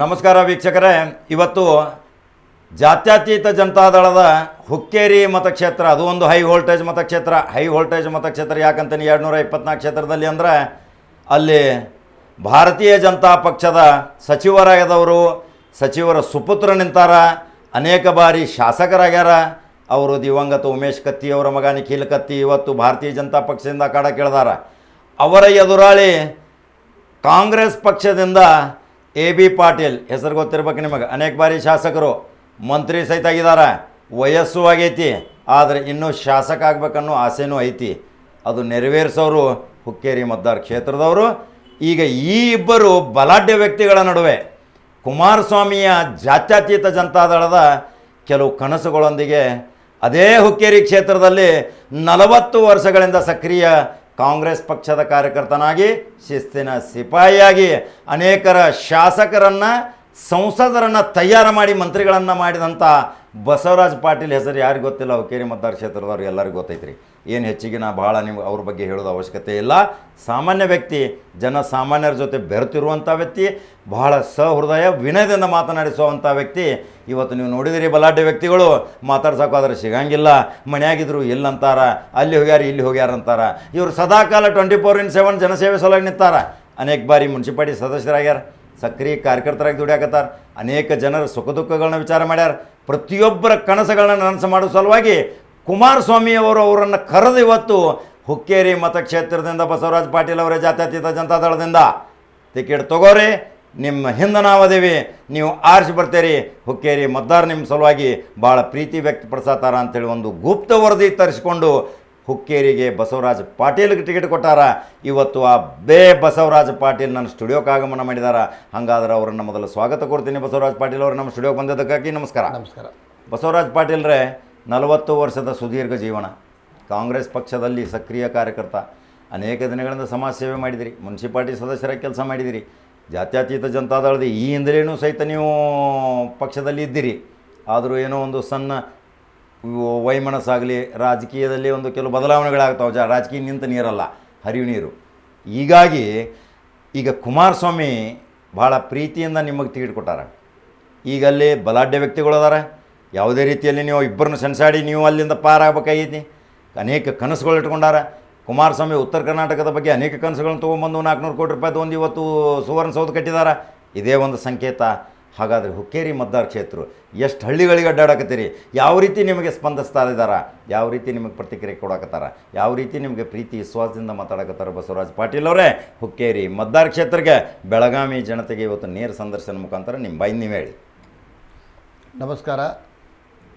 ನಮಸ್ಕಾರ ವೀಕ್ಷಕರೇ. ಇವತ್ತು ಜಾತ್ಯತೀತ ಜನತಾದಳದ ಹುಕ್ಕೇರಿ ಮತಕ್ಷೇತ್ರ, ಅದು ಒಂದು ಹೈ ವೋಲ್ಟೇಜ್ ಮತಕ್ಷೇತ್ರ. ಹೈ ವೋಲ್ಟೇಜ್ ಮತಕ್ಷೇತ್ರ ಯಾಕಂತೀನಿ ಎರಡು ನೂರ ಇಪ್ಪತ್ನಾಲ್ಕು ಕ್ಷೇತ್ರದಲ್ಲಿ ಅಂದರೆ, ಅಲ್ಲಿ ಭಾರತೀಯ ಜನತಾ ಪಕ್ಷದ ಸಚಿವರಾಗದವರು, ಸಚಿವರ ಸುಪುತ್ರ ನಿಂತಾರ, ಅನೇಕ ಬಾರಿ ಶಾಸಕರಾಗ್ಯಾರ. ಅವರು ದಿವಂಗತ ಉಮೇಶ್ ಕತ್ತಿ ಅವರ ಮಗ ನಿಖಿಲ್ ಕತ್ತಿ ಇವತ್ತು ಭಾರತೀಯ ಜನತಾ ಪಕ್ಷದಿಂದ ಕಾಡ ಕೇಳ್ದಾರ. ಅವರ ಎದುರಾಳಿ ಕಾಂಗ್ರೆಸ್ ಪಕ್ಷದಿಂದ ಎ ಬಿ ಪಾಟೀಲ್, ಹೆಸರು ಗೊತ್ತಿರ್ಬೇಕು ನಿಮಗೆ. ಅನೇಕ ಬಾರಿ ಶಾಸಕರು ಮಂತ್ರಿ ಸಹಿತ ಆಗಿದ್ದಾರೆ. ವಯಸ್ಸು ಆಗೈತಿ, ಆದರೆ ಇನ್ನೂ ಶಾಸಕ ಆಗ್ಬೇಕನ್ನೋ ಆಸೆನೂ ಐತಿ. ಅದು ನೆರವೇರಿಸೋರು ಹುಕ್ಕೇರಿ ಮತದಾರ ಕ್ಷೇತ್ರದವರು. ಈಗ ಈ ಇಬ್ಬರು ಬಲಾಢ್ಯ ವ್ಯಕ್ತಿಗಳ ನಡುವೆ ಕುಮಾರಸ್ವಾಮಿಯ ಜಾತ್ಯತೀತ ಜನತಾದಳದ ಕೆಲವು ಕನಸುಗಳೊಂದಿಗೆ ಅದೇ ಹುಕ್ಕೇರಿ ಕ್ಷೇತ್ರದಲ್ಲಿ ನಲವತ್ತು ವರ್ಷಗಳಿಂದ ಸಕ್ರಿಯ ಕಾಂಗ್ರೆಸ್ ಪಕ್ಷದ ಕಾರ್ಯಕರ್ತನಾಗಿ, ಶಿಸ್ತಿನ ಸಿಪಾಯಿಯಾಗಿ, ಅನೇಕರ ಶಾಸಕರನ್ನು, ಸಂಸದರನ್ನು ತಯಾರು ಮಾಡಿ ಮಂತ್ರಿಗಳನ್ನು ಮಾಡಿದಂಥ ಬಸವರಾಜ್ ಪಾಟೀಲ್ ಹೆಸರು ಯಾರಿಗೂ ಗೊತ್ತಿಲ್ಲ ಹುಕ್ಕೇರಿ ಮತದಾರ ಕ್ಷೇತ್ರದವ್ರು ಎಲ್ಲರಿಗೂ ಗೊತ್ತೈತ್ರಿ. ಏನು ಹೆಚ್ಚಿಗೆ ನಾ ಭಾಳ ನಿಮ್ಗೆ ಅವ್ರ ಬಗ್ಗೆ ಹೇಳೋದು ಅವಶ್ಯಕತೆ ಇಲ್ಲ. ಸಾಮಾನ್ಯ ವ್ಯಕ್ತಿ ಜನಸಾಮಾನ್ಯರ ಜೊತೆ ಬೆರೆತಿರುವಂಥ ವ್ಯಕ್ತಿ, ಬಹಳ ಸಹೃದಯ, ವಿನಯದಿಂದ ಮಾತನಾಡಿಸುವಂಥ ವ್ಯಕ್ತಿ. ಇವತ್ತು ನೀವು ನೋಡಿದಿರಿ ಬಲಾಢ್ಯ ವ್ಯಕ್ತಿಗಳು ಮಾತಾಡ್ಸೋಕಾದ್ರೆ ಸಿಗಂಗಿಲ್ಲ. ಮನ್ಯಾಗಿದ್ರು ಇಲ್ಲಂತಾರ ಅಲ್ಲಿ ಹೋಗ್ಯಾರ, ಇಲ್ಲಿ ಹೋಗ್ಯಾರ ಅಂತಾರ. ಇವರು ಸದಾಕಾಲ ಟ್ವೆಂಟಿ ಫೋರ್ ಇನ್ ಸೆವೆನ್ ಜನಸೇವೆ ಸಲುವಾಗಿ ನಿಂತಾರ. ಅನೇಕ ಬಾರಿ ಮುನ್ಸಿಪಾಲ್ಟಿ ಸದಸ್ಯರಾಗ್ಯಾರ, ಸಕ್ರಿಯ ಕಾರ್ಯಕರ್ತರಾಗಿ ದುಡಿಯಾಕತ್ತಾರ. ಅನೇಕ ಜನರ ಸುಖ ದುಃಖಗಳನ್ನ ವಿಚಾರ ಮಾಡ್ಯಾರ. ಪ್ರತಿಯೊಬ್ಬರ ಕನಸುಗಳನ್ನ ನನಸು ಮಾಡೋ ಸಲುವಾಗಿ ಕುಮಾರಸ್ವಾಮಿ ಅವರು ಅವರನ್ನು ಕರೆದು ಇವತ್ತು ಹುಕ್ಕೇರಿ ಮತಕ್ಷೇತ್ರದಿಂದ ಬಸವರಾಜ ಪಾಟೀಲ್ ಅವರ ಜಾತ್ಯತೀತ ಜನತಾದಳದಿಂದ ಟಿಕೆಟ್ ತಗೋರಿ ನಿಮ್ಮ ಹಿಂದೆ ನಾವು ಅದೇವಿ ನೀವು ಆರಿಸಿ ಬರ್ತೀರಿ. ಹುಕ್ಕೇರಿ ಮತದಾರ ನಿಮ್ಮ ಸಲುವಾಗಿ ಭಾಳ ಪ್ರೀತಿ ವ್ಯಕ್ತಪಡಿಸತಾರ ಅಂತೇಳಿ ಒಂದು ಗುಪ್ತ ವರದಿ ತರಿಸಿಕೊಂಡು ಹುಕ್ಕೇರಿಗೆ ಬಸವರಾಜ ಪಾಟೀಲ್ಗೆ ಟಿಕೆಟ್ ಕೊಟ್ಟಾರ. ಇವತ್ತು ಆ ಬೇ ಬಸವರಾಜ ಪಾಟೀಲ್ ನನ್ನ ಸ್ಟುಡಿಯೋಕ್ಕೆ ಆಗಮನ ಮಾಡಿದಾರ. ಹಾಗಾದ್ರೆ ಅವರನ್ನು ಮೊದಲು ಸ್ವಾಗತ ಕೊಡ್ತೀನಿ ಬಸವರಾಜ ಪಾಟೀಲ್ ಅವರು ನಮ್ಮ ಸ್ಟುಡಿಯೋಗೆ ಬಂದಿದ್ದಕ್ಕಾಗಿ ನಮಸ್ಕಾರ. ನಮಸ್ಕಾರ. ಬಸವರಾಜ ಪಾಟೀಲ್ರೇ ನಲವತ್ತು ವರ್ಷದ ಸುದೀರ್ಘ ಜೀವನ. ಕಾಂಗ್ರೆಸ್ ಪಕ್ಷದಲ್ಲಿ ಸಕ್ರಿಯ ಕಾರ್ಯಕರ್ತ. ಅನೇಕ ದಿನಗಳಿಂದ ಸಮಾಜ ಸೇವೆ ಮಾಡಿದಿರಿ. ಮುನ್ಸಿಪಾಲ್ಟಿ ಸದಸ್ಯರ ಕೆಲಸ ಮಾಡಿದಿರಿ. ಜಾತ್ಯತೀತ ಜನತಾದಳದ ಈ ಹಿಂದಲೇನೂ ಸಹಿತ ನೀವು ಪಕ್ಷದಲ್ಲಿ ಇದ್ದೀರಿ. ಆದರೂ ಏನೋ ಒಂದು ಸಣ್ಣ ವೈಮನಸ್ಸಾಗಲಿ, ರಾಜಕೀಯದಲ್ಲಿ ಒಂದು ಕೆಲವು ಬದಲಾವಣೆಗಳಾಗ್ತಾವೆ. ಜ ರಾಜಕೀಯ ನಿಂತ ನೀರಲ್ಲ, ಹರಿವು ನೀರು. ಹೀಗಾಗಿ ಈಗ ಕುಮಾರಸ್ವಾಮಿ ಭಾಳ ಪ್ರೀತಿಯಿಂದ ನಿಮಗೆ ಟಿಕೆಟ್ ಕೊಟ್ಟಾರ ಈಗ ಅಲ್ಲಿ ಬಲಾಢ್ಯ ವ್ಯಕ್ತಿಗಳು ಅದಾರ ಯಾವುದೇ ರೀತಿಯಲ್ಲಿ ನೀವು ಇಬ್ಬರನ್ನ ಸೆಣಸಾಡಿ, ನೀವು ಅಲ್ಲಿಂದ ಪಾರಾಗಬೇಕಾಗೈತಿ. ಅನೇಕ ಕನಸುಗಳು ಇಟ್ಕೊಂಡಾರ ಕುಮಾರಸ್ವಾಮಿ ಉತ್ತರ ಕರ್ನಾಟಕದ ಬಗ್ಗೆ ಅನೇಕ ಕನಸುಗಳನ್ನು ತೊಗೊಂಬಂದು ನಾಲ್ಕುನೂರು ಕೋಟಿ ರೂಪಾಯಿ ಒಂದು ಇವತ್ತು ಸುವರ್ಣಸೌಧ ಕಟ್ಟಿದಾರ. ಇದೇ ಒಂದು ಸಂಕೇತ. ಹಾಗಾದರೆ ಹುಕ್ಕೇರಿ ಮತದಾರ ಕ್ಷೇತ್ರ ಎಷ್ಟು ಹಳ್ಳಿಗಳಿಗೆ ಅಡ್ಡಾಡಕತ್ತೀರಿ? ಯಾವ ರೀತಿ ನಿಮಗೆ ಸ್ಪಂದಿಸ್ತಾ ಇದ್ದಾರೆ? ಯಾವ ರೀತಿ ನಿಮಗೆ ಪ್ರತಿಕ್ರಿಯೆ ಕೊಡಕತ್ತಾರ? ಯಾವ ರೀತಿ ನಿಮಗೆ ಪ್ರೀತಿ, ವಿಶ್ವಾಸದಿಂದ ಮಾತಾಡಕತ್ತಾರ ಬಸವರಾಜ್ ಪಾಟೀಲ್ ಅವರೇ? ಹುಕ್ಕೇರಿ ಮತದಾರ ಕ್ಷೇತ್ರಕ್ಕೆ ಬೆಳಗಾವಿ ಜನತೆಗೆ ಇವತ್ತು ನೇರ ಸಂದರ್ಶನ ಮುಖಾಂತರ ನಿಮ್ಮ ಬೈ ನೀವು ಹೇಳಿ. ನಮಸ್ಕಾರ.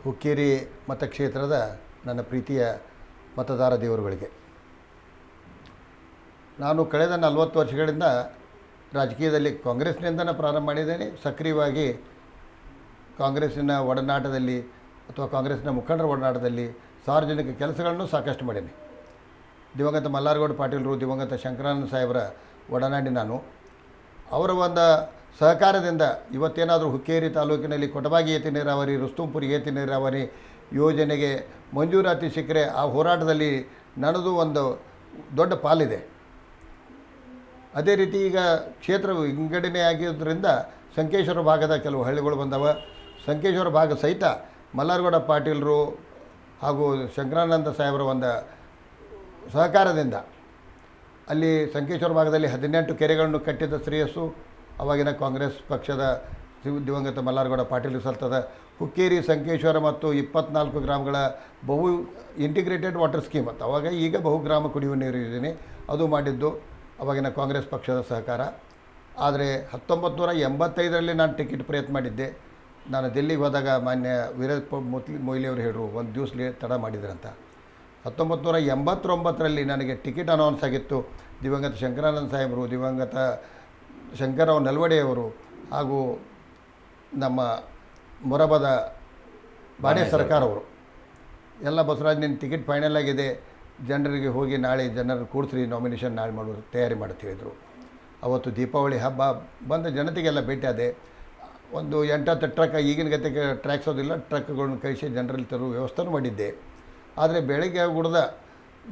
ಹುಕ್ಕೇರಿ ಮತಕ್ಷೇತ್ರದ ನನ್ನ ಪ್ರೀತಿಯ ಮತದಾರ ದೇವರುಗಳಿಗೆ. ನಾನು ಕಳೆದ ನಲವತ್ತು ವರ್ಷಗಳಿಂದ ರಾಜಕೀಯದಲ್ಲಿ ಕಾಂಗ್ರೆಸ್ನಿಂದನೇ ಪ್ರಾರಂಭ ಮಾಡಿದ್ದೇನೆ. ಸಕ್ರಿಯವಾಗಿ ಕಾಂಗ್ರೆಸ್ಸಿನ ಒಡನಾಟದಲ್ಲಿ ಅಥವಾ ಕಾಂಗ್ರೆಸ್ನ ಮುಖಂಡರ ಒಡನಾಟದಲ್ಲಿ ಸಾರ್ವಜನಿಕ ಕೆಲಸಗಳನ್ನು ಸಾಕಷ್ಟು ಮಾಡೀನಿ ದಿವಂಗತ ಮಲ್ಲಾರ್ಗೌಡ ಪಾಟೀಲರು, ದಿವಂಗತ ಶಂಕರಾನಂದ ಸಾಹೇಬರ ಒಡನಾಡಿ ನಾನು. ಅವರ ಒಂದು ಸಹಕಾರದಿಂದ ಇವತ್ತೇನಾದರೂ ಹುಕ್ಕೇರಿ ತಾಲೂಕಿನಲ್ಲಿ ಕೊಟಬಾಗಿ ಏತಿ ನೀರಾವರಿ, ರುಸ್ತುಂಪುರಿ ಏತಿ ನೀರಾವರಿ ಯೋಜನೆಗೆ ಮಂಜೂರಾತಿ ಸಿಕ್ಕರೆ ಆ ಹೋರಾಟದಲ್ಲಿ ನಡೆದು ಒಂದು ದೊಡ್ಡ ಪಾಲಿದೆ. ಅದೇ ರೀತಿ ಈಗ ಕ್ಷೇತ್ರ ವಿಂಗಡಣೆ ಆಗಿರೋದ್ರಿಂದ ಸಂಕೇಶ್ವರ ಭಾಗದ ಕೆಲವು ಹಳ್ಳಿಗಳು ಬಂದವ. ಸಂಕೇಶ್ವರ ಭಾಗ ಸಹಿತ ಮಲ್ಲಾರ್ಗೌಡ ಪಾಟೀಲರು ಹಾಗೂ ಶಂಕರಾನಂದ ಸಾಹೇಬರ ಒಂದು ಸಹಕಾರದಿಂದ ಅಲ್ಲಿ ಸಂಕೇಶ್ವರ ಭಾಗದಲ್ಲಿ ಹದಿನೆಂಟು ಕೆರೆಗಳನ್ನು ಕಟ್ಟಿದ ಶ್ರೇಯಸ್ಸು. ಅವಾಗಿನ ಕಾಂಗ್ರೆಸ್ ಪಕ್ಷದ ದಿವ್- ದಿವಂಗತ ಮಲ್ಲಾರಗೌಡ ಪಾಟೀಲ್ ಸಲ್ತದ ಹುಕ್ಕೇರಿ, ಸಂಕೇಶ್ವರ ಮತ್ತು ಇಪ್ಪತ್ನಾಲ್ಕು ಗ್ರಾಮಗಳ ಬಹು ಇಂಟಿಗ್ರೇಟೆಡ್ ವಾಟರ್ ಸ್ಕೀಮ್ ಅಂತ ಅವಾಗ ಈಗ ಬಹುಗ್ರಾಮ ಕುಡಿಯುವ ನೀರು ಇದ್ದೀನಿ. ಅದು ಮಾಡಿದ್ದು ಅವಾಗಿನ ಕಾಂಗ್ರೆಸ್ ಪಕ್ಷದ ಸಹಕಾರ. ಆದರೆ ಹತ್ತೊಂಬತ್ತು ನೂರ ಎಂಬತ್ತೈದರಲ್ಲಿ ನಾನು ಟಿಕೆಟ್ ಪ್ರಯತ್ನ ಮಾಡಿದ್ದೆ. ನಾನು ದಿಲ್ಲಿಗೆ ಹೋದಾಗ ಮಾನ್ಯ ವೀರಪ್ಪ ಮೊತ್ಲಿ ಮೊಯ್ಲಿ ಅವರು ಹೇಳಿದ್ರು ಒಂದು ದಿವಸ ತಡ ಮಾಡಿದ್ರಂತ. ಹತ್ತೊಂಬತ್ತು ನೂರ ಎಂಬತ್ತೊಂಬತ್ತರಲ್ಲಿ ನನಗೆ ಟಿಕೆಟ್ ಅನೌನ್ಸ್ ಆಗಿತ್ತು. ದಿವಂಗತ ಶಂಕರಾನಂದ ಸಾಹೇಬರು, ದಿವಂಗತ ಶಂಕರರಾವ್ ನಲ್ವಡೆಯವರು ಹಾಗೂ ನಮ್ಮ ಮೊರಬದ ಬಾಡೆ ಸರ್ಕಾರವರು. ಎಲ್ಲ ಬಸವರಾಜ್ ನಿನ್ನ ಟಿಕೆಟ್ ಫೈನಲ್ ಆಗಿದೆ. ಜನರಿಗೆ ಹೋಗಿ ನಾಳೆ ಜನರು ಕೂಡಿಸ್ರಿ ನಾಮಿನೇಷನ್ ನಾಳೆ ಮಾಡೋದು ತಯಾರಿ ಮಾಡ್ತಿದ್ರು ಅವತ್ತು ದೀಪಾವಳಿ ಹಬ್ಬ ಬಂದ ಜನತೆಗೆಲ್ಲ ಭೇಟಿಯಾದೆ ಒಂದು ಎಂಟತ್ತು ಟ್ರಕ್ ಈಗಿನ ಗತಿಗೆ ಟ್ರ್ಯಾಕ್ಸೋದಿಲ್ಲ ಟ್ರಕ್ಗಳನ್ನ ಕಳಿಸಿ ಜನರಲ್ಲಿ ತರುವ ವ್ಯವಸ್ಥೆನೂ ಮಾಡಿದ್ದೆ. ಆದರೆ ಬೆಳಗ್ಗೆ ಗುಡದ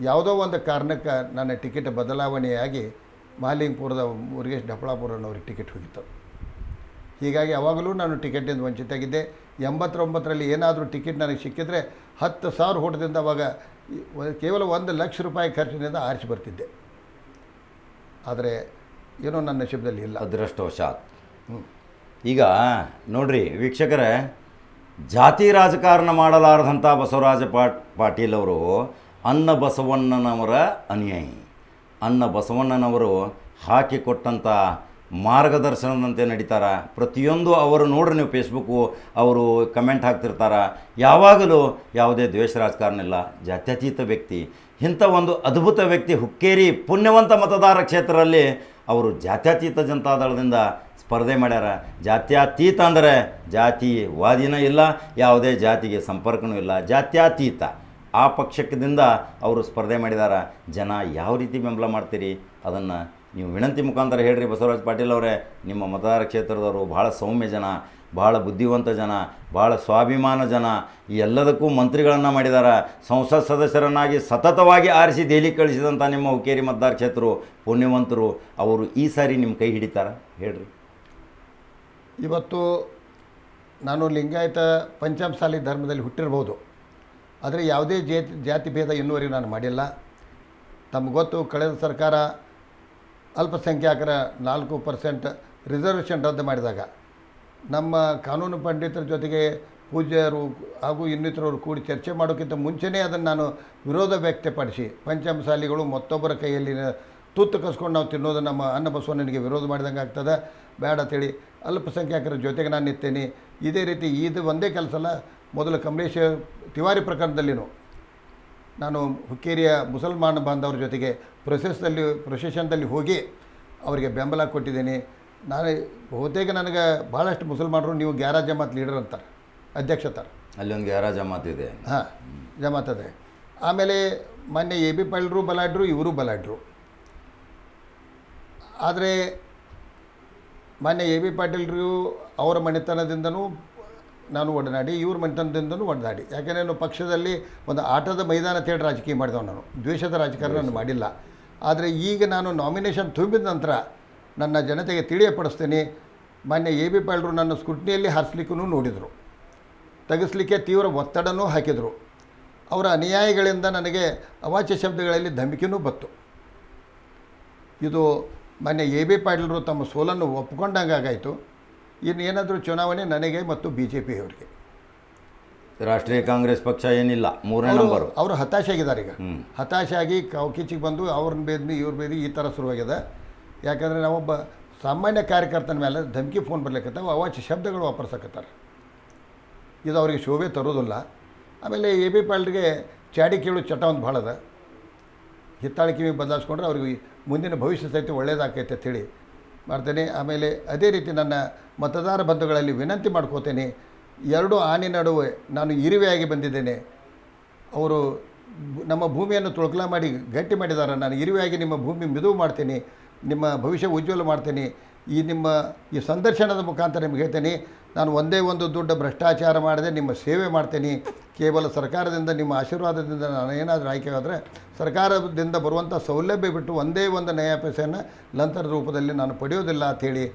ಯಾವುದೋ ಒಂದು ಕಾರಣಕ್ಕೆ ನನ್ನ ಟಿಕೆಟ್ ಬದಲಾವಣೆಯಾಗಿ ಮಹಾಲಿಂಗಪುರದ ಮುರುಗೇಶ್ ಡಪ್ಪಳಾಪುರನವ್ರಿಗೆ ಟಿಕೆಟ್ ಹೋಗಿತ್ತು. ಹೀಗಾಗಿ ಯಾವಾಗಲೂ ನಾನು ಟಿಕೆಟಿಂದ ವಂಚಿತಾಗಿದ್ದೆ ಎಂಬತ್ತೊಂಬತ್ತರಲ್ಲಿ ಏನಾದರೂ ಟಿಕೆಟ್ ನನಗೆ ಸಿಕ್ಕಿದ್ರೆ ಹತ್ತು ಸಾವಿರ ಹೋಟದಿಂದ ಅವಾಗ ಕೇವಲ ಒಂದು ಲಕ್ಷ ರೂಪಾಯಿ ಖರ್ಚಿನಿಂದ ಆರಿಸಿ ಬರ್ತಿದ್ದೆ. ಆದರೆ ಏನೋ ನನ್ನ ನಶೀಬದಲ್ಲಿ ಇಲ್ಲ. ಅದೃಷ್ಟವಶಾತ್. ಈಗ ನೋಡ್ರಿ ವೀಕ್ಷಕರೇ ಜಾತಿ ರಾಜಕಾರಣ ಮಾಡಲಾರದಂಥ ಬಸವರಾಜ ಪಾಟ್ ಪಾಟೀಲ್ ಅವರು ಅನ್ನ ಬಸವಣ್ಣನವರ ಅನುಯಾಯಿ. ಅನ್ನ ಬಸವಣ್ಣನವರು ಹಾಕಿಕೊಟ್ಟಂಥ ಮಾರ್ಗದರ್ಶನದಂತೆ ನಡೀತಾರೆ. ಪ್ರತಿಯೊಂದು ಅವರು ನೋಡ್ರಿ ನೀವು ಫೇಸ್ಬುಕ್ಕು, ಅವರು ಕಮೆಂಟ್ ಹಾಕ್ತಿರ್ತಾರೆ. ಯಾವಾಗಲೂ ಯಾವುದೇ ದ್ವೇಷ ರಾಜಕಾರಣ ಇಲ್ಲ. ಜಾತ್ಯತೀತ ವ್ಯಕ್ತಿ. ಇಂಥ ಒಂದು ಅದ್ಭುತ ವ್ಯಕ್ತಿ ಹುಕ್ಕೇರಿ ಪುಣ್ಯವಂತ ಮತದಾರ ಕ್ಷೇತ್ರದಲ್ಲಿ ಅವರು ಜಾತ್ಯತೀತ ಜನತಾದಳದಿಂದ ಸ್ಪರ್ಧೆ ಮಾಡ್ಯಾರ. ಜಾತ್ಯತೀತ ಅಂದರೆ ಜಾತಿ ವಾದಿನ ಇಲ್ಲ, ಯಾವುದೇ ಜಾತಿಗೆ ಸಂಪರ್ಕನೂ ಇಲ್ಲ. ಜಾತ್ಯತೀತ. ಆ ಪಕ್ಷದಿಂದ ಅವರು ಸ್ಪರ್ಧೆ ಮಾಡಿದಾರ. ಜನ ಯಾವ ರೀತಿ ಬೆಂಬಲ ಮಾಡ್ತೀರಿ? ಅದನ್ನು ನೀವು ವಿನಂತಿ ಮುಖಾಂತರ ಹೇಳ್ರಿ ಬಸವರಾಜ ಪಾಟೀಲ್ ಅವರೇ. ನಿಮ್ಮ ಮತದಾರ ಕ್ಷೇತ್ರದವರು ಭಾಳ ಸೌಮ್ಯ ಜನ ಭಾಳ ಬುದ್ಧಿವಂತ ಜನ ಭಾಳ ಸ್ವಾಭಿಮಾನ ಜನ. ಈ ಎಲ್ಲದಕ್ಕೂ ಮಂತ್ರಿಗಳನ್ನು ಮಾಡಿದಾರ. ಸಂಸತ್ ಸದಸ್ಯರನ್ನಾಗಿ ಸತತವಾಗಿ ಆರಿಸಿ ದೆಹಲಿ ಕಳಿಸಿದಂಥ ನಿಮ್ಮ ಹುಕ್ಕೇರಿ ಮತದಾರ ಕ್ಷೇತ್ರರು, ಪುಣ್ಯವಂತರು, ಅವರು ಈ ಸಾರಿ ನಿಮ್ಮ ಕೈ ಹಿಡಿತಾರ? ಹೇಳ್ರಿ. ಇವತ್ತು ನಾನು ಲಿಂಗಾಯತ ಪಂಚಮಸಾಲಿ ಧರ್ಮದಲ್ಲಿ ಹುಟ್ಟಿರ್ಬೋದು. ಆದರೆ ಯಾವುದೇ ಜಾತಿ ಜಾತಿ ಭೇದ ಇನ್ನೂವರೆಗೆ ನಾನು ಮಾಡಿಲ್ಲ. ತಮ್ಗೆ ಗೊತ್ತು, ಕಳೆದ ಸರ್ಕಾರ ಅಲ್ಪಸಂಖ್ಯಾತರ ನಾಲ್ಕು ಪರ್ಸೆಂಟ್ ರಿಸರ್ವೇಷನ್ ರದ್ದು ಮಾಡಿದಾಗ ನಮ್ಮ ಕಾನೂನು ಪಂಡಿತರ ಜೊತೆಗೆ ಪೂಜ್ಯರು ಹಾಗೂ ಇನ್ನಿತರವರು ಕೂಡಿ ಚರ್ಚೆ ಮಾಡೋಕ್ಕಿಂತ ಮುಂಚೆನೇ ಅದನ್ನು ನಾನು ವಿರೋಧ ವ್ಯಕ್ತಪಡಿಸಿ, ಪಂಚಮಸಾಲಿಗಳು ಮತ್ತೊಬ್ಬರ ಕೈಯಲ್ಲಿ ತುತ್ತು ಕಸ್ಕೊಂಡು ನಾವು ತಿನ್ನೋದು ನಮ್ಮ ಅನ್ನ ಬಸವಣ್ಣನಿಗೆ ವಿರೋಧ ಮಾಡಿದಂಗೆ ಆಗ್ತದೆ. ಬೇಡ ಅಂತೇಳಿ ಅಲ್ಪಸಂಖ್ಯಾತರ ಜೊತೆಗೆ ನಾನು ನಿಂತೇನೆ. ಇದೇ ರೀತಿ ಇದು ಒಂದೇ ಕೆಲಸ ಅಲ್ಲ ಮೊದಲು ಕಮಲೇಶ ತಿವಾರಿ ಪ್ರಕರಣದಲ್ಲಿನೂ ನಾನು ಹುಕ್ಕೇರಿಯ ಮುಸಲ್ಮಾನ ಬಾಂಧವರ ಜೊತೆಗೆ ಪ್ರೊಸೆಸ್ದಲ್ಲಿ ಪ್ರೊಸೆಷನ್ದಲ್ಲಿ ಹೋಗಿ ಅವರಿಗೆ ಬೆಂಬಲ ಕೊಟ್ಟಿದ್ದೀನಿ. ನಾನು ಬಹುತೇಕ ನನಗೆ ಭಾಳಷ್ಟು ಮುಸಲ್ಮಾನರು ನೀವು ಗ್ಯಾರಾ ಜಮಾತ್ ಲೀಡರ್ ಅಂತಾರೆ ಅಧ್ಯಕ್ಷತಾರೆ ಅಲ್ಲಿ ಒಂದು ಜಮಾತ್ ಇದೆ. ಹಾಂ ಜಮಾತ್ ಅದೇ. ಆಮೇಲೆ ಮೊನ್ನೆ ಎ ಬಿ ಪಾಟೀಲ್ರು ಬಲಾಡ್ರು ಇವರು ಬಲಾಡ್ರು ಆದರೆ ಮೊನ್ನೆ ಎ ಬಿ ಪಾಟೀಲ್ರು ಅವರ ಮನೆತನದಿಂದನೂ ನಾನು ಒಡನಾಡಿ, ಇವ್ರ ಮನೆತನದಿಂದನೂ ಒಡನಾಡಿ. ಯಾಕೆಂದರೆ ನಾನು ಪಕ್ಷದಲ್ಲಿ ಒಂದು ಆಟದ ಮೈದಾನ ತೇಳಿ ರಾಜಕೀಯ ಮಾಡಿದವ ನಾನು. ದ್ವೇಷದ ರಾಜಕಾರಣ ನಾನು ಮಾಡಿಲ್ಲ. ಆದರೆ ಈಗ ನಾನು ನಾಮಿನೇಷನ್ ತುಂಬಿದ ನಂತರ ನನ್ನ ಜನತೆಗೆ ತಿಳಿಯಪಡಿಸ್ತೀನಿ, ಮೊನ್ನೆ ಎ ಬಿ ಪಾಟೀಲ್ರು ನನ್ನ ಸ್ಕುಟ್ನಿಯಲ್ಲಿ ಹಾರಿಸ್ಲಿಕ್ಕೂ ನೋಡಿದರು. ತೆಗೆಸಲಿಕ್ಕೆ ತೀವ್ರ ಒತ್ತಡನೂ ಹಾಕಿದರು. ಅವರ ಅನುಯಾಯಿಗಳಿಂದ ನನಗೆ ಅವಾಚ್ಯ ಶಬ್ದಗಳಲ್ಲಿ ಧಮಿಕೆನೂ ಬತ್ತು ಇದು ಮೊನ್ನೆ ಎ ಬಿ ಪಾಟೀಲರು ತಮ್ಮ ಸೋಲನ್ನು ಒಪ್ಕೊಂಡಂಗೆ ಆಗಾಯಿತು. ಇನ್ನು ಏನಾದರೂ ಚುನಾವಣೆ ನನಗೆ ಮತ್ತು ಬಿ ಜೆ ಪಿಯವರಿಗೆ ರಾಷ್ಟ್ರೀಯ ಕಾಂಗ್ರೆಸ್ ಪಕ್ಷ ಏನಿಲ್ಲ ಮೂರನೇ ಅವರು ನಂಬರು. ಅವರು ಹತಾಶೆಯಾಗಿದ್ದಾರೆ ಈಗ. ಹತಾಶೆ ಆಗಿ ಕೌಕಿಚಿಗೆ ಬಂದು ಅವ್ರನ್ನ ಬೇದ್ನಿ ಇವ್ರ ಬೇದಿ ಈ ಥರ ಶುರುವಾಗಿದೆ. ಯಾಕಂದರೆ ನಾವೊಬ್ಬ ಸಾಮಾನ್ಯ ಕಾರ್ಯಕರ್ತನ ಮೇಲೆ ಧಮಕಿ ಫೋನ್ ಬರ್ಲಿಕ್ಕತ್ತಾವ ಅವಾಚ್ಯ ಶಬ್ದಗಳು ವಾಪರ್ಸಕತ್ತಾರೆ. ಇದು ಅವರಿಗೆ ಶೋಭೆ ತರೋದಿಲ್ಲ. ಆಮೇಲೆ ಎ ಬಿ ಪಾಲ್ರಿಗೆ ಚಾಡಿ ಕೇಳು ಚಟ ಒಂದು ಭಾಳ ಅದ. ಹಿತ್ತಾಳೆ ಕಿವಿ ಬದಲಾಯಿಸ್ಕೊಂಡ್ರೆ ಅವ್ರಿಗೆ ಮುಂದಿನ ಭವಿಷ್ಯ ಸಹಿತ ಒಳ್ಳೇದಾಕೈತೆ ಅಂತೇಳಿ ಮಾಡ್ತೇನೆ ಆಮೇಲೆ ಅದೇ ರೀತಿ ನನ್ನ ಮತದಾರ ಬಂಧುಗಳಲ್ಲಿ ವಿನಂತಿ ಮಾಡ್ಕೋತೇನೆ, ಎರಡು ಆನೆ ನಡುವೆ ನಾನು ಇರುವೆಯಾಗಿ ಬಂದಿದ್ದೇನೆ. ಅವರು ನಮ್ಮ ಭೂಮಿಯನ್ನು ತೊಳಕಲ ಮಾಡಿ ಗಟ್ಟಿ ಮಾಡಿದ್ದಾರೆ. ನಾನು ಇರುವೆಯಾಗಿ ನಿಮ್ಮ ಭೂಮಿ ಮಿದುವು ಮಾಡ್ತೀನಿ, ನಿಮ್ಮ ಭವಿಷ್ಯ ಉಜ್ವಲ ಮಾಡ್ತೇನೆ. ಈ ನಿಮ್ಮ ಈ ಸಂದರ್ಶನದ ಮುಖಾಂತರ ನಿಮ್ಗೆ ಹೇಳ್ತೇನೆ ನಾನು ಒಂದೇ ಒಂದು ದೊಡ್ಡ ಭ್ರಷ್ಟಾಚಾರ ಮಾಡದೆ ನಿಮ್ಮ ಸೇವೆ ಮಾಡ್ತೀನಿ. ಕೇವಲ ಸರ್ಕಾರದಿಂದ, ನಿಮ್ಮ ಆಶೀರ್ವಾದದಿಂದ ನಾನು ಏನಾದರೂ ಆಯ್ಕೆ ಆದರೆ ಸರ್ಕಾರದಿಂದ ಬರುವಂಥ ಸೌಲಭ್ಯ ಬಿಟ್ಟು ಒಂದೇ ಒಂದು ನಯ ಲಂಚದ ರೂಪದಲ್ಲಿ ನಾನು ಪಡೆಯೋದಿಲ್ಲ ಅಂಥೇಳಿ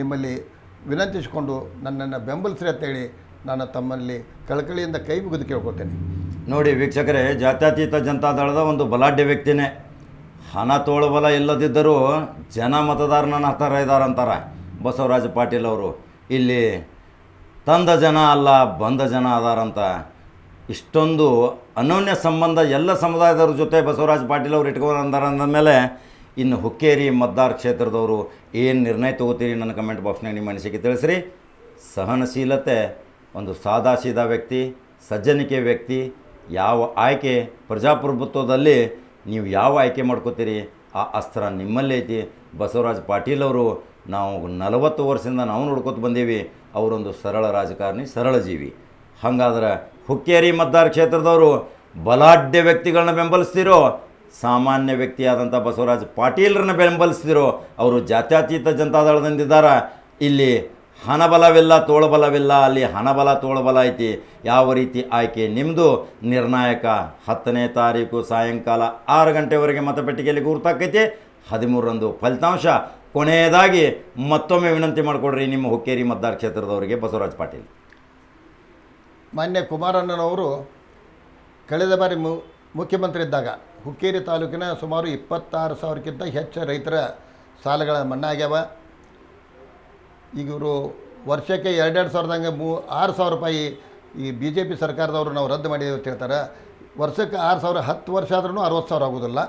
ನಿಮ್ಮಲ್ಲಿ ವಿನಂತಿಸಿಕೊಂಡು ನನ್ನನ್ನು ಬೆಂಬಲಿಸ್ರಿ ಅಂತೇಳಿ ನಾನು ತಮ್ಮಲ್ಲಿ ಕಳಕಳಿಯಿಂದ ಕೈ ಮುಗಿದು ಕೇಳ್ಕೊತೇನೆ. ನೋಡಿ ವೀಕ್ಷಕರೇ, ಜಾತ್ಯತೀತ ಜನತಾದಳದ ಒಂದು ಬಲಾಢ್ಯ ವ್ಯಕ್ತಿನೇ. ಹಣ ತೋಳಬಲ ಇಲ್ಲದಿದ್ದರೂ ಜನ ಮತದಾರನ ಹತ್ತಾರ ಇದ್ದಾರಂತಾರೆ ಬಸವರಾಜ ಪಾಟೀಲ್ ಅವರು. ಇಲ್ಲಿ ತಂದ ಜನ ಅಲ್ಲ, ಬಂದ ಜನ ಅದಾರಂತ. ಇಷ್ಟೊಂದು ಅನನ್ಯ ಸಂಬಂಧ ಎಲ್ಲ ಸಮುದಾಯದವ್ರ ಜೊತೆ ಬಸವರಾಜ ಪಾಟೀಲ್ ಅವರು ಇಟ್ಕೊಂಡಂದಾರ ಅಂದಮೇಲೆ ಇನ್ನು ಹುಕ್ಕೇರಿ ಮದ್ದಾರ್ ಕ್ಷೇತ್ರದವರು ಏನು ನಿರ್ಣಯ ತಗೋತೀರಿ ನನ್ನ ಕಮೆಂಟ್ ಬಾಕ್ಸ್ನಾಗ ನಿಮ್ಮ ಅನಿಸಿಕೆ ತಿಳಿಸ್ರಿ. ಸಹನಶೀಲತೆ, ಒಂದು ಸೀದಾ ವ್ಯಕ್ತಿ, ಸಜ್ಜನಿಕೆ ವ್ಯಕ್ತಿ, ಯಾವ ಆಯ್ಕೆ ಪ್ರಜಾಪ್ರಭುತ್ವದಲ್ಲಿ ನೀವು ಯಾವ ಆಯ್ಕೆ ಮಾಡ್ಕೋತೀರಿ? ಆ ಅಸ್ತ್ರ ನಿಮ್ಮಲ್ಲೇ ಐತಿ. ಬಸವರಾಜ ಪಾಟೀಲ್ ಅವರು ನಾವು ನಲವತ್ತು ವರ್ಷದಿಂದ ನಾವು ನೋಡ್ಕೊತ ಬಂದೀವಿ. ಅವರೊಂದು ಸರಳ ರಾಜಕಾರಣಿ, ಸರಳ ಜೀವಿ. ಹಾಗಾದ್ರೆ ಹುಕ್ಕೇರಿ ಮತದಾರ ಕ್ಷೇತ್ರದವರು ಬಲಾಢ್ಯ ವ್ಯಕ್ತಿಗಳನ್ನ ಬೆಂಬಲಿಸ್ತಿರೋ, ಸಾಮಾನ್ಯ ವ್ಯಕ್ತಿಯಾದಂಥ ಬಸವರಾಜ್ ಪಾಟೀಲ್ರನ್ನ ಬೆಂಬಲಿಸ್ತಿರೋ, ಅವರು ಜಾತ್ಯತೀತ ಜನತಾದಳದಿಂದಿದ್ದಾರೆ. ಇಲ್ಲಿ ಹಣಬಲವಿಲ್ಲ, ತೋಳಬಲವಿಲ್ಲ, ಅಲ್ಲಿ ಹಣಬಲ, ತೋಳಬಲ ಐತಿ. ಯಾವ ರೀತಿ ಆಯ್ಕೆ? ನಿಮ್ಮದು ನಿರ್ಣಾಯಕ ಹತ್ತನೇ ತಾರೀಕು ಸಾಯಂಕಾಲ ಆರು ಗಂಟೆವರೆಗೆ ಮತಪೆಟ್ಟಿಗೆಯಲ್ಲಿ ಗುರುತಾಕೈತಿ ಹದಿಮೂರರಂದು ಫಲಿತಾಂಶ. ಕೊನೆಯದಾಗಿ ಮತ್ತೊಮ್ಮೆ ವಿನಂತಿ ಮಾಡಿಕೊಡ್ರಿ ನಿಮ್ಮ ಹುಕ್ಕೇರಿ ಮತದಾರ ಕ್ಷೇತ್ರದವರಿಗೆ ಬಸವರಾಜ್ ಪಾಟೀಲ್. ಮಾನ್ಯ ಕುಮಾರಣ್ಣನವರು ಕಳೆದ ಬಾರಿ ಮು ಮುಖ್ಯಮಂತ್ರಿ ಇದ್ದಾಗ ಹುಕ್ಕೇರಿ ತಾಲೂಕಿನ ಸುಮಾರು ಇಪ್ಪತ್ತಾರು ಸಾವಿರಕ್ಕಿಂತ ಹೆಚ್ಚು ರೈತರ ಸಾಲಗಳ ಮನ್ನಾ ಆಗ್ಯಾವ ಈಗ ಇವರು ವರ್ಷಕ್ಕೆ ಎರಡೆರಡು ಸಾವಿರದಂಗೆ ಮೂ, ಆರು ಸಾವಿರ ರೂಪಾಯಿ ಈ ಬಿ ಜೆ ಪಿ ಸರ್ಕಾರದವರು ನಾವು ರದ್ದು ಮಾಡಿದ್ದೇವೆ ಅಂತ ಹೇಳ್ತಾರೆ. ವರ್ಷಕ್ಕೆ ಆರು ಸಾವಿರ, ಹತ್ತು ವರ್ಷ ಆದ್ರೂ ಅರವತ್ತು ಸಾವಿರ ಆಗೋದಿಲ್ಲ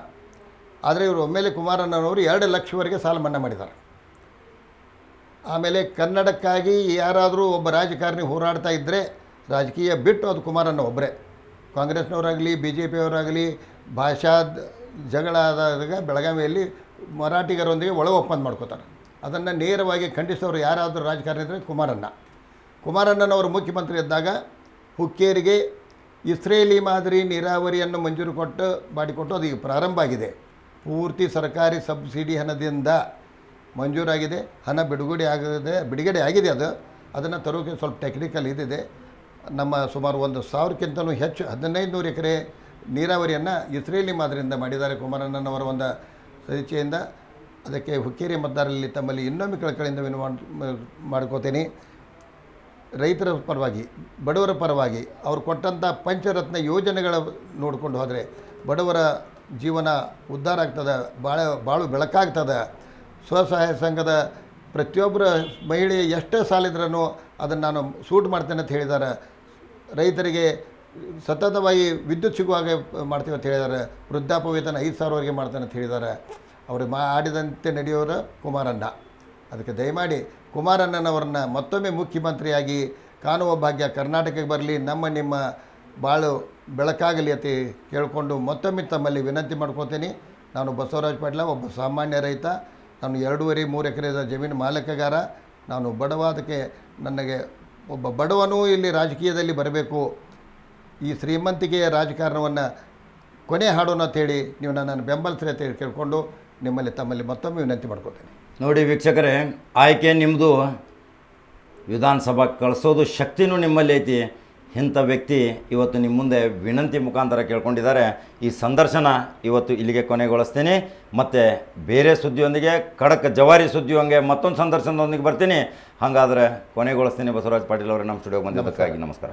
ಆದರೆ ಇವರು ಒಮ್ಮೆಲೆ ಕುಮಾರಣ್ಣನವರು ಎರಡು ಲಕ್ಷವರೆಗೆ ಸಾಲ ಮನ್ನಾ ಮಾಡಿದ್ದಾರೆ. ಆಮೇಲೆ ಕನ್ನಡಕ್ಕಾಗಿ ಯಾರಾದರೂ ಒಬ್ಬ ರಾಜಕಾರಣಿ ಹೋರಾಡ್ತಾ ಇದ್ದರೆ ರಾಜಕೀಯ ಬಿಟ್ಟು ಅದು ಕುಮಾರಣ್ಣ ಒಬ್ಬರೇ. ಕಾಂಗ್ರೆಸ್ನವರಾಗಲಿ ಬಿ ಜೆ ಪಿಯವರಾಗಲಿ ಭಾಷಾ ಜಗಳ ಆದಾಗ ಬೆಳಗಾವಿಯಲ್ಲಿ ಮರಾಠಿಗರೊಂದಿಗೆ ಒಳ ಒಪ್ಪಂದ ಮಾಡ್ಕೋತಾರೆ. ಅದನ್ನು ನೇರವಾಗಿ ಖಂಡಿಸೋರು ಯಾರಾದರೂ ರಾಜಕಾರಣಿ ಇದ್ದರೆ ಕುಮಾರಣ್ಣ. ಕುಮಾರಣ್ಣನವರು ಮುಖ್ಯಮಂತ್ರಿ ಇದ್ದಾಗ ಹುಕ್ಕೇರಿಗೆ ಇಸ್ರೇಲಿ ಮಾದರಿ ನೀರಾವರಿಯನ್ನು ಮಂಜೂರು ಕೊಟ್ಟು ಮಾಡಿಕೊಟ್ಟು ಅದು ಈಗ ಪ್ರಾರಂಭ ಆಗಿದೆ. ಪೂರ್ತಿ ಸರ್ಕಾರಿ ಸಬ್ಸಿಡಿ ಹಣದಿಂದ ಮಂಜೂರಾಗಿದೆ. ಹಣ ಬಿಡುಗಡೆ ಆಗಿದೆ ಬಿಡುಗಡೆ ಆಗಿದೆ ಅದು. ಅದನ್ನು ತರೋಕೆ ಸ್ವಲ್ಪ ಟೆಕ್ನಿಕಲ್ ಇದಿದೆ. ನಮ್ಮ ಸುಮಾರು ಒಂದು ಸಾವಿರಕ್ಕಿಂತಲೂ ಹೆಚ್ಚು ಹದಿನೈದು ನೂರು ಎಕರೆ ನೀರಾವರಿಯನ್ನು ಇಸ್ರೇಲಿ ಮಾದರಿಯಿಂದ ಮಾಡಿದ್ದಾರೆ ಕುಮಾರಣ್ಣನವರ ಒಂದು ಸದಿಚ್ಛೆಯಿಂದ. ಅದಕ್ಕೆ ಹುಕ್ಕೇರಿ ಮತದಾರರಲ್ಲಿ ತಮ್ಮಲ್ಲಿ ಇನ್ನೊಮ್ಮೆ ಕಳಕಳಿಯಿಂದ ಮಾಡ್ಕೋತೀನಿ. ರೈತರ ಪರವಾಗಿ, ಬಡವರ ಪರವಾಗಿ, ಅವರು ಕೊಟ್ಟಂಥ ಪಂಚರತ್ನ ಯೋಜನೆಗಳ ನೋಡಿಕೊಂಡು ಹೋದರೆ ಬಡವರ ಜೀವನ ಉದ್ಧಾರ ಆಗ್ತದೆ ಭಾಳ ಭಾಳ ಬೆಳಕಾಗ್ತದೆ. ಸ್ವಸಹಾಯ ಸಂಘದ ಪ್ರತಿಯೊಬ್ಬರ ಮಹಿಳೆ ಎಷ್ಟೇ ಸಾಲಿದ್ರೂ ಅದನ್ನು ನಾನು ಸೂಟ್ ಮಾಡ್ತೇನೆ ಅಂತ ಹೇಳಿದ್ದಾರೆ. ರೈತರಿಗೆ ಸತತವಾಗಿ ವಿದ್ಯುತ್ ಸಿಗುವಾಗ ಮಾಡ್ತೀವಿ ಅಂತ ಹೇಳಿದ್ದಾರೆ. ವೃದ್ಧಾಪ್ಯ ವೇತನ ಐದು ಸಾವಿರವರೆಗೆ ಮಾಡ್ತೇನೆ ಅಂತ ಹೇಳಿದ್ದಾರೆ. ಅವರು ಮಾಡಿದಂತೆ ನಡೆಯೋರು ಕುಮಾರಣ್ಣ. ಅದಕ್ಕೆ ದಯಮಾಡಿ ಕುಮಾರಣ್ಣನವರನ್ನ ಮತ್ತೊಮ್ಮೆ ಮುಖ್ಯಮಂತ್ರಿಯಾಗಿ ಕಾಣುವ ಭಾಗ್ಯ ಕರ್ನಾಟಕಕ್ಕೆ ಬರಲಿ, ನಮ್ಮ, ನಿಮ್ಮ ಬಾಳು ಬೆಳಕಾಗಲಿ ಅತಿ ಕೇಳಿಕೊಂಡು ಮತ್ತೊಮ್ಮೆ ತಮ್ಮಲ್ಲಿ ವಿನಂತಿ ಮಾಡ್ಕೋತೀನಿ. ನಾನು ಬಸವರಾಜ್ ಪಾಟೀಲ ಒಬ್ಬ ಸಾಮಾನ್ಯ ರೈತ. ನಾನು ಎರಡೂವರೆ, ಮೂರು ಎಕರೆದ ಜಮೀನು ಮಾಲಕಗಾರ. ನಾನು ಬಡವಾದಕ್ಕೆ ನನಗೆ ಒಬ್ಬ ಬಡವನೂ ಇಲ್ಲಿ ರಾಜಕೀಯದಲ್ಲಿ ಬರಬೇಕು. ಈ ಶ್ರೀಮಂತಿಕೆಯ ರಾಜಕಾರಣವನ್ನು ಕೊನೆ ಹಾಡೋಣ ಅಂತೇಳಿ ನೀವು ನನ್ನನ್ನು ಬೆಂಬಲಿಸ್ರಿ ಅಂತ ಹೇಳಿ ಕೇಳಿಕೊಂಡು ನಿಮ್ಮಲ್ಲಿ ತಮ್ಮಲ್ಲಿ ಮತ್ತೊಮ್ಮೆ ವಿನಂತಿ ಮಾಡ್ಕೋತೀನಿ. ನೋಡಿ ವೀಕ್ಷಕರೇ, ಆಯ್ಕೆ ನಿಮ್ಮದು ವಿಧಾನಸಭಾ ಕಳಿಸೋದು ಶಕ್ತಿನೂ ನಿಮ್ಮಲ್ಲಿ ಐತಿ. ಇಂಥ ವ್ಯಕ್ತಿ ಇವತ್ತು ನಿಮ್ಮ ಮುಂದೆ ವಿನಂತಿ ಮುಖಾಂತರ ಕೇಳ್ಕೊಂಡಿದ್ದಾರೆ. ಈ ಸಂದರ್ಶನ ಇವತ್ತು ಇಲ್ಲಿಗೆ ಕೊನೆಗೊಳಿಸ್ತೀನಿ. ಮತ್ತು ಬೇರೆ ಸುದ್ದಿಯೊಂದಿಗೆ, ಖಡಕ್ ಜವಾರಿ ಸುದ್ದಿಯೊಂದಿಗೆ ಮತ್ತೊಂದು ಸಂದರ್ಶನದೊಂದಿಗೆ ಬರ್ತೀನಿ. ಹಾಗಾದರೆ ಕೊನೆಗೊಳಿಸ್ತೀನಿ ಬಸವರಾಜ್ ಪಾಟೀಲ್ ಅವರೇ ನಮ್ಮ ಸ್ಟುಡಿಯೋಗೆ ಬಂದಿದ್ದಕ್ಕಾಗಿ ನಮಸ್ಕಾರ.